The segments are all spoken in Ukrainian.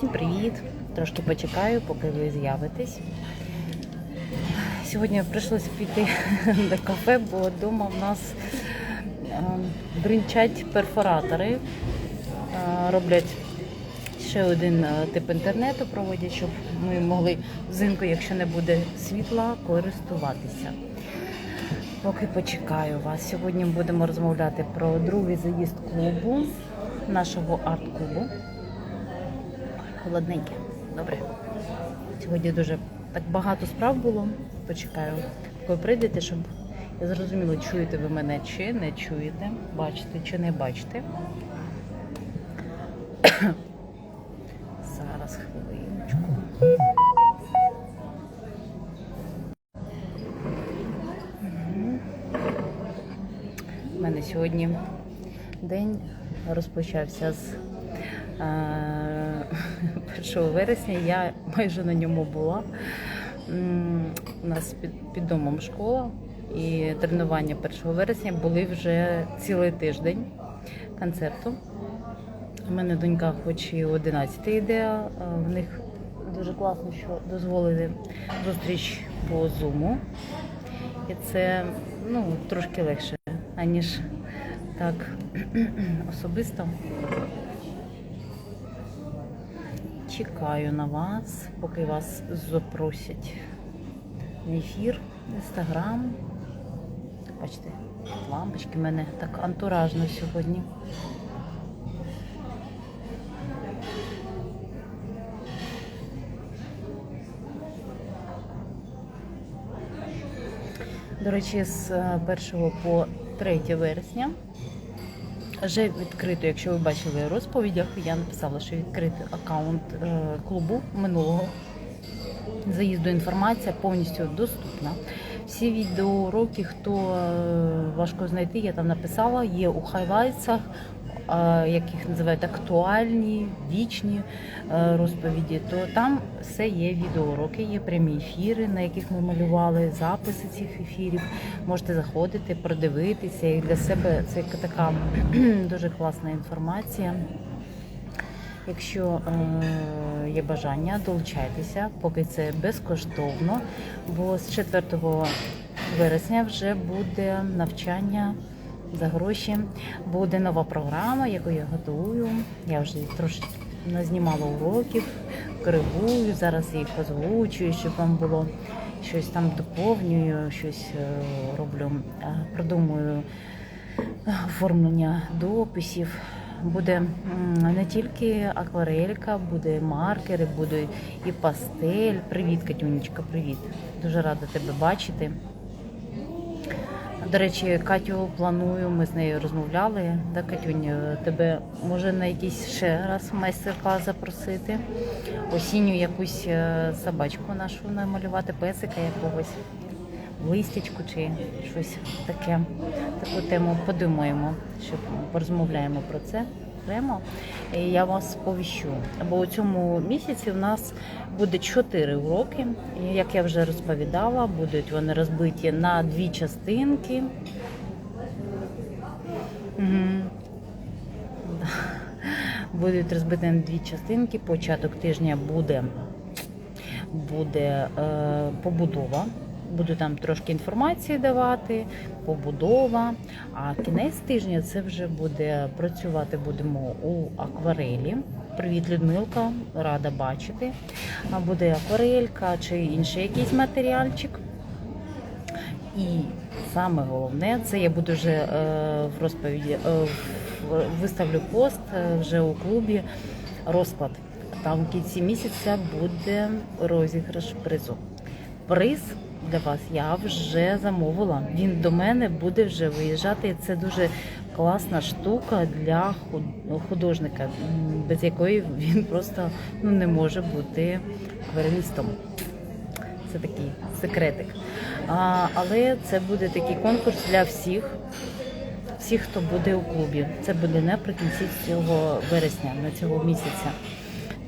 Всім привіт! Трошки почекаю, поки ви з'явитесь. Сьогодні прийшлося піти до кафе, бо вдома в нас е, бринчать перфоратори, Е, роблять ще один е, тип інтернету, проводять, щоб ми могли взимку, якщо не буде світла, користуватися. Поки почекаю вас. Сьогодні будемо розмовляти про другий заїзд клубу, нашого арт-клубу. Холодненьке. Добре. Сьогодні дуже так багато справ було. Почекаю, коли прийдете, щоб я зрозуміла, чуєте ви мене чи не чуєте, бачите чи не бачите. Зараз хвилиночку. У мене сьогодні день розпочався з 1 вересня. Я майже на ньому була. У нас під, під домом школа і тренування 1 вересня були вже цілий тиждень концерту. У мене донька хоч і 11 йде, в них дуже класно, що дозволили зустріч по зуму. І це ну, трошки легше, аніж так особисто. Чекаю на вас, поки вас запросять на ефір, інстаграм. Бачите, лампочки в мене так антуражно сьогодні. До речі, з е, 1 по 3 вересня вже відкрито, якщо ви бачили розповідях, я написала, що відкритий аккаунт е, клубу минулого заїзду інформація повністю доступна. Всі відеоуроки, хто е, важко знайти, я там написала, є у хайлайтсах, як їх називають актуальні, вічні е, розповіді, то там все є відеоуроки, є прямі ефіри, на яких ми малювали записи цих ефірів. Можете заходити, продивитися. І для себе це така дуже класна інформація. Якщо е, є бажання, долучайтеся, поки це безкоштовно, бо з 4 вересня вже буде навчання за гроші. Буде нова програма, яку я готую. Я вже трошки назнімала уроків, коригую, зараз їх озвучую, щоб вам було щось там доповнюю, щось е, роблю, е, продумую оформлення дописів. Буде не тільки акварелька, буде маркери, буде і пастель. Привіт, Катюнечка, привіт. Дуже рада тебе бачити. До речі, Катю планую, ми з нею розмовляли. Да, Катюнь, е, тебе може на якийсь ще раз майстер-клас запросити. Осінню якусь е, собачку нашу намалювати, песика якогось, листячку чи щось таке. Таку тему подумаємо, щоб порозмовляємо про це окремо. І я вас сповіщу. Бо у цьому місяці в нас буде чотири уроки. І, як я вже розповідала, будуть вони розбиті на дві частинки. Будуть розбиті на дві частинки. Початок тижня буде, буде е, побудова. Буду там трошки інформації давати, побудова. А кінець тижня це вже буде працювати будемо у акварелі. Привіт, Людмилка, рада бачити. Буде акварелька чи інший якийсь матеріальчик. І саме головне, це я буду вже е, в розповіді, е, виставлю пост е, вже у клубі розклад. Там в кінці місяця буде розіграш призу. Приз для вас я вже замовила. Він до мене буде вже виїжджати. Це дуже класна штука для художника, без якої він просто ну, не може бути акварелістом. Це такий секретик. А, але це буде такий конкурс для всіх, всіх, хто буде у клубі. Це буде наприкінці цього вересня, на цього місяця.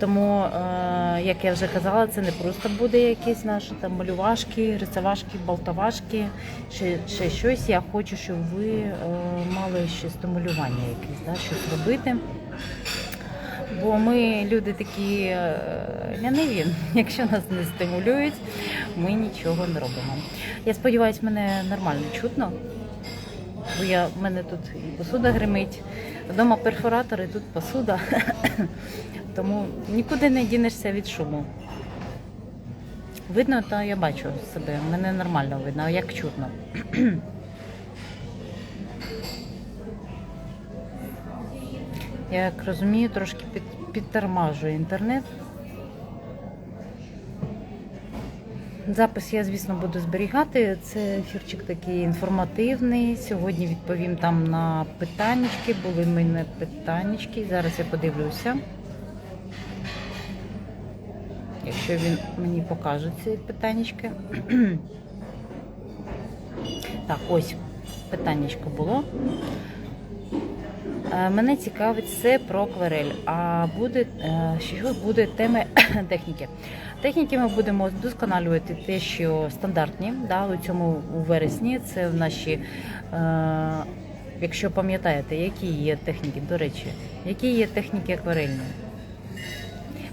Тому, е, як я вже казала, це не просто буде якісь наші там малювашки, рисовашки, болтовашки, ще, ще щось. Я хочу, щоб ви е, мали ще стимулювання якесь, да, щось робити. Бо ми люди такі е, ляниві, якщо нас не стимулюють, ми нічого не робимо. Я сподіваюся, мене нормально чутно. Бо я, в мене тут і посуда гримить, вдома перфоратор, і тут посуда. Тому нікуди не дінешся від шуму. Видно, то я бачу себе. Мене нормально видно, як чутно. Я як розумію, трошки під, підтормажує інтернет. Запис я, звісно, буду зберігати. Це ефірчик такий інформативний. Сьогодні відповім там на питаннячки. Були в мене питаннячки. Зараз я подивлюся. Якщо він мені покаже ці питаннячки. Так, ось питаннячко було. Е, Мене цікавить все про акварель. А буде е, що буде теми техніки. Техніки ми будемо вдосконалювати те, що стандартні. Да, у цьому у вересні це в наші. Е, Якщо пам'ятаєте, які є техніки, до речі, які є техніки акварельні?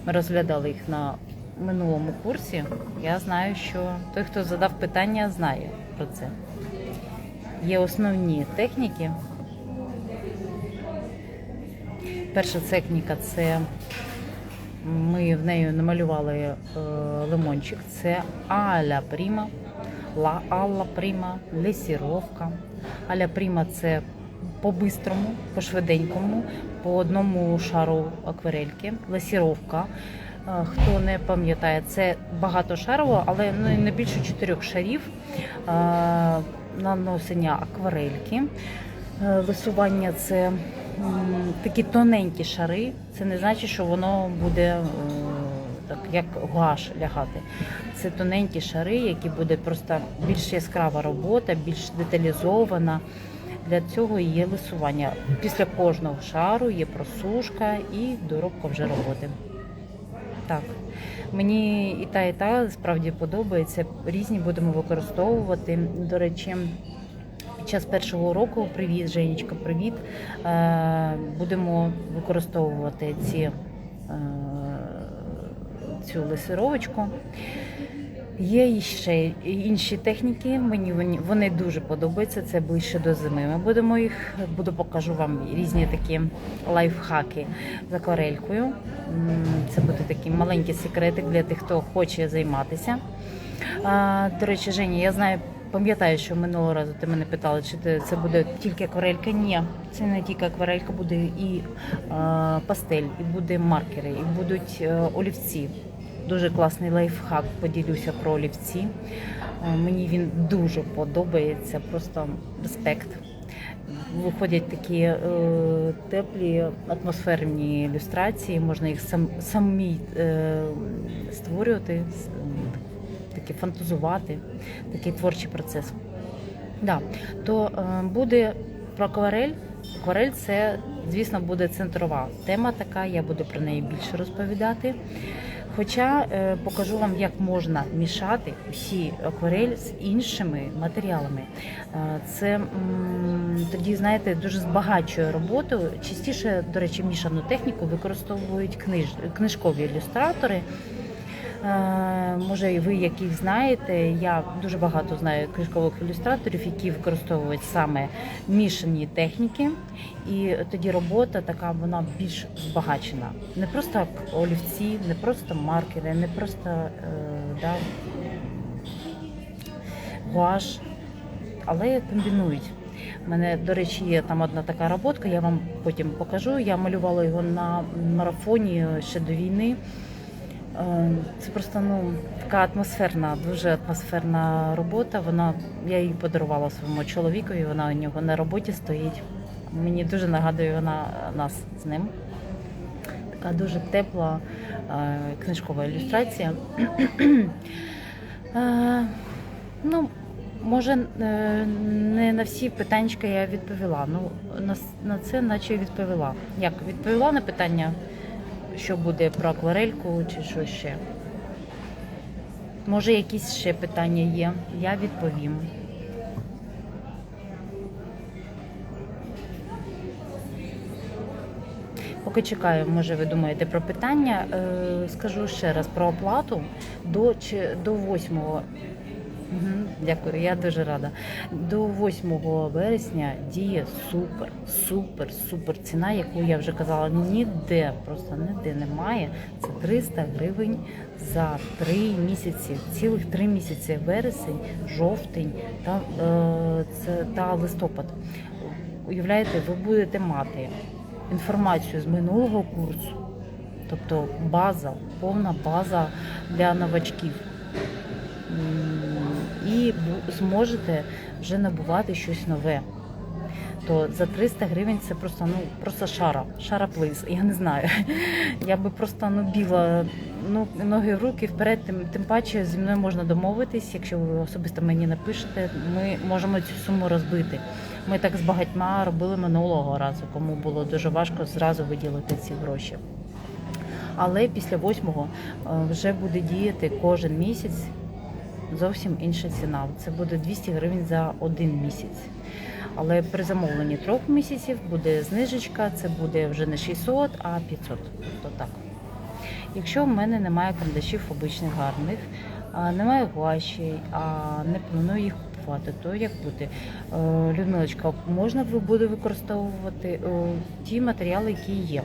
Ми розглядали їх на минулому курсі. Я знаю, що той, хто задав питання, знає про це. Є основні техніки. Перша техніка це ми в неї намалювали е, лимончик. Це аля пріма, ла алла пріма, лесіровка. Аля пріма це по-бистрому, по-швиденькому, по одному шару акварельки. Лесіровка. Хто не пам'ятає, це багатошарово, але ну, не більше чотирьох шарів наносення акварельки. Е, Висування це такі тоненькі шари. Це не значить, що воно буде е, так, як гуаш лягати. Це тоненькі шари, які буде просто більш яскрава робота, більш деталізована. Для цього є лисування. Після кожного шару є просушка і доробка вже роботи. Так, мені і та, і та справді подобається. Різні будемо використовувати. До речі, під час першого року привіт, Женечка, привіт. Е, Будемо використовувати ці, е, цю лисировочку. Є ще інші техніки. Мені вони, вони дуже подобаються. Це ближче до зими. Ми будемо їх, буду покажу вам різні такі лайфхаки з акварелькою. Це буде такий маленький секретик для тих, хто хоче займатися. До речі, Женя, я знаю, пам'ятаю, що минулого разу ти мене питала, чи це буде тільки акварелька. Ні, це не тільки акварелька, буде і пастель, і буде маркери, і будуть е, олівці. Дуже класний лайфхак, поділюся про олівці. Е, Мені він дуже подобається, просто респект. Виходять такі е, теплі атмосферні ілюстрації, можна їх сам, самі е, створювати, такі фантазувати, такий творчий процес. Да. То е, буде про акварель. Акварель це, звісно, буде центрова тема така, я буду про неї більше розповідати. Хоча е, покажу вам, як можна мішати всі акварель з іншими матеріалами. Е, це тоді, знаєте, дуже збагачує роботу. Частіше, до речі, мішану техніку використовують книж, книжкові ілюстратори. Е, Може, і ви яких знаєте. Я дуже багато знаю книжкових ілюстраторів, які використовують саме мішані техніки, і тоді робота така вона більш збагачена. Не просто олівці, не просто маркери, не просто е, да, гуаш, але комбінують. У мене, до речі, є там одна така роботка, я вам потім покажу. Я малювала його на марафоні ще до війни. Е, Це просто ну, така атмосферна, дуже атмосферна робота. Вона, я її подарувала своєму чоловікові, вона у нього на роботі стоїть. Мені дуже нагадує вона нас з ним. Така дуже тепла е, книжкова ілюстрація. Е, ну, може, е, не на всі питання я відповіла. Ну, на це наче відповіла. Як відповіла на питання? Що буде про акварельку чи що ще. Може, якісь ще питання є, я відповім. Поки чекаю, може ви думаєте про питання. Е, скажу ще раз про оплату до, чи- до 8 Дякую, я дуже рада. До 8 вересня діє супер, супер, супер ціна, яку я вже казала, ніде, просто ніде немає. Це 300 гривень за 3 місяці, цілих 3 місяці вересень, жовтень та, е, це, та листопад. Уявляєте, ви будете мати інформацію з минулого курсу, тобто база, повна база для новачків. І зможете вже набувати щось нове. То за 300 гривень це просто ну просто шара, шара плиз. Я не знаю. Я би просто ну біла ну ноги в руки вперед. Тим тим паче зі мною можна домовитись. Якщо ви особисто мені напишете, ми можемо цю суму розбити. Ми так з багатьма робили минулого разу, кому було дуже важко зразу виділити ці гроші. Але після восьмого е, вже буде діяти кожен місяць зовсім інша ціна. Це буде 200 гривень за один місяць. Але при замовленні трьох місяців буде знижечка, це буде вже не 600, а 500. Тобто так. Якщо в мене немає карандашів обичних гарних, немає гуаші, а не планую їх купувати, то як буде? Людмилочка, можна буде використовувати е, ті матеріали, які є.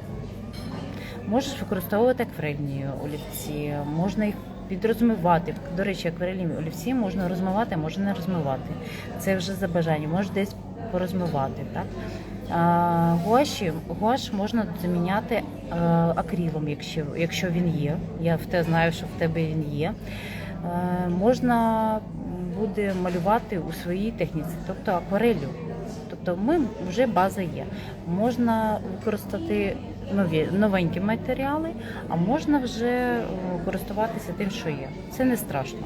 Можеш використовувати акварельні олівці, можна їх підрозмивати. До речі, акварельні олівці можна розмивати, можна не розмивати. Це вже за бажанням, можеш десь порозмивати. Так? А, гуаші, гуаш можна заміняти а, акрилом, якщо, якщо він є. Я в те знаю, що в тебе він є. Е, можна буде малювати у своїй техніці, тобто акварелью. Тобто ми вже база є. Можна використати нові новенькі матеріали, а можна вже е, користуватися тим, що є. Це не страшно.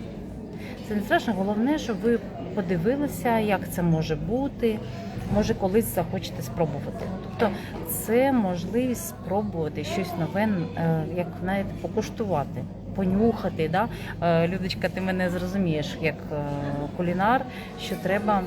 Це не страшно. Головне, щоб ви подивилися, як це може бути. Може, колись захочете спробувати. Тобто, це можливість спробувати щось нове, е, як знаєте, покуштувати, понюхати. Да? Е, Людочка, ти мене зрозумієш як кулінар, що треба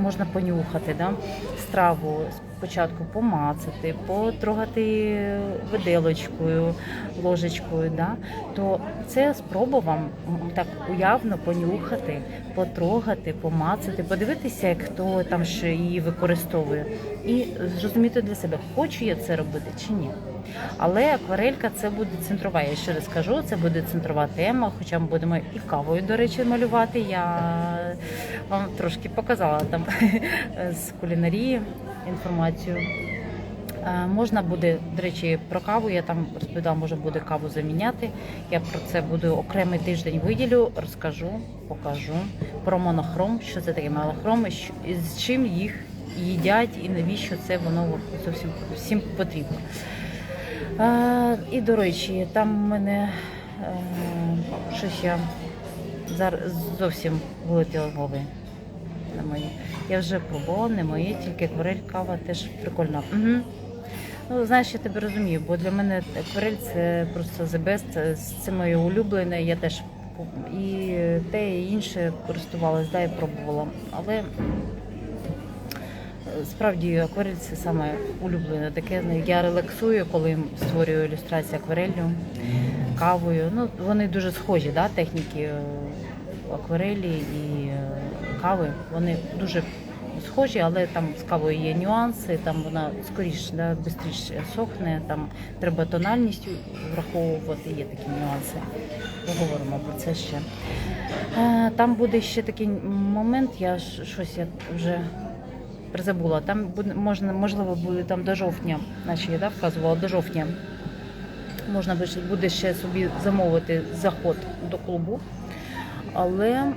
можна понюхати да? страву спочатку помацати, потрогати виделочкою, ложечкою. Да? То це спроба вам так уявно понюхати, потрогати, помацати, подивитися, як хто там що її використовує, і зрозуміти для себе, хочу я це робити чи ні. Але акварелька це буде центрова. Я ще раз кажу, це буде центрова тема. Хоча ми будемо і кавою, до речі, малювати. Я вам трошки показала там з кулінарії інформацію. Е, Можна буде, до речі, про каву. Я там розповідала, можна буде каву заміняти. Я про це буду окремий тиждень виділю, розкажу, покажу про монохром, що це таке монохром, і з чим їх їдять, і навіщо це воно зовсім всім потрібно. Е, і до речі, там в мене е, щось я зовсім вилетіло з голови. Не моє. Я вже пробувала, не моє, тільки акварель, кава теж прикольна. Угу. Ну, знаєш, я тебе розумію, бо для мене акварель це просто the best, це моє улюблене. Я теж і те, і інше користувалась, да, і пробувала. Але е, справді акварель це саме улюблене. Таке ну, я релаксую, коли створюю ілюстрації акварелью, кавою. Ну, вони дуже схожі, да, техніки е, акварелі і е, кави. Вони дуже схожі, але там з кавою є нюанси, там вона скоріше, да, швидше сохне, там треба тональність враховувати, є такі нюанси. Поговоримо про це ще. Е, Там буде ще такий момент, я щось я вже призабула. Там буде можна, можливо, буде там до жовтня, наче я да, вказувала до жовтня. Можна буде- ще собі замовити заход до клубу. Але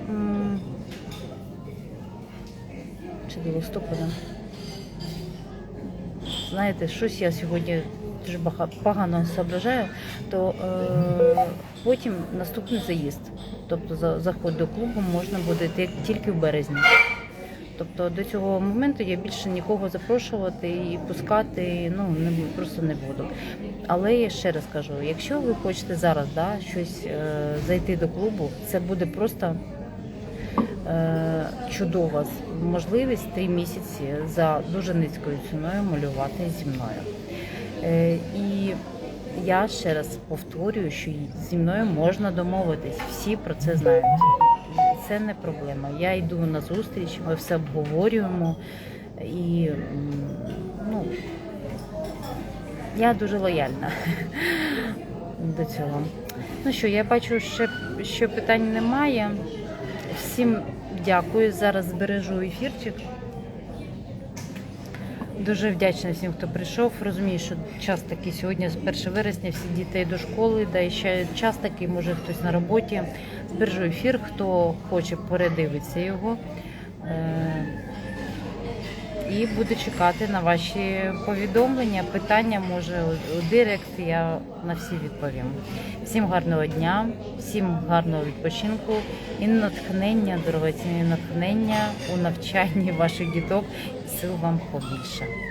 чи до листопада. Знаєте, щось я сьогодні дуже погано соображаю, то е, потім наступний заїзд. Тобто за заход до клубу можна буде тільки в березні. Тобто до цього моменту я більше нікого запрошувати і пускати ну не просто не буду. Але я ще раз кажу: якщо ви хочете зараз да, щось е, зайти до клубу, це буде просто чудова можливість три місяці за дуже низькою ціною малювати зі мною. Е, І я ще раз повторюю, що зі мною можна домовитись. Всі про це знають. Це не проблема. Я йду на зустріч, ми все обговорюємо. І ну, я дуже лояльна до цього. Ну що, я бачу, ще, що питань немає. Всім дякую. Зараз збережу ефірчик. Дуже вдячна всім, хто прийшов. Розумію, що час такий сьогодні, з 1 вересня, всі дітей до школи, да і ще час такий, може хтось на роботі. Збережу ефір, хто хоче, передивиться його. І буду чекати на ваші повідомлення, питання, може, у директ, я на всі відповім. Всім гарного дня, всім гарного відпочинку і натхнення, дорогоцінні натхнення у навчанні ваших діток. Сил вам побільше.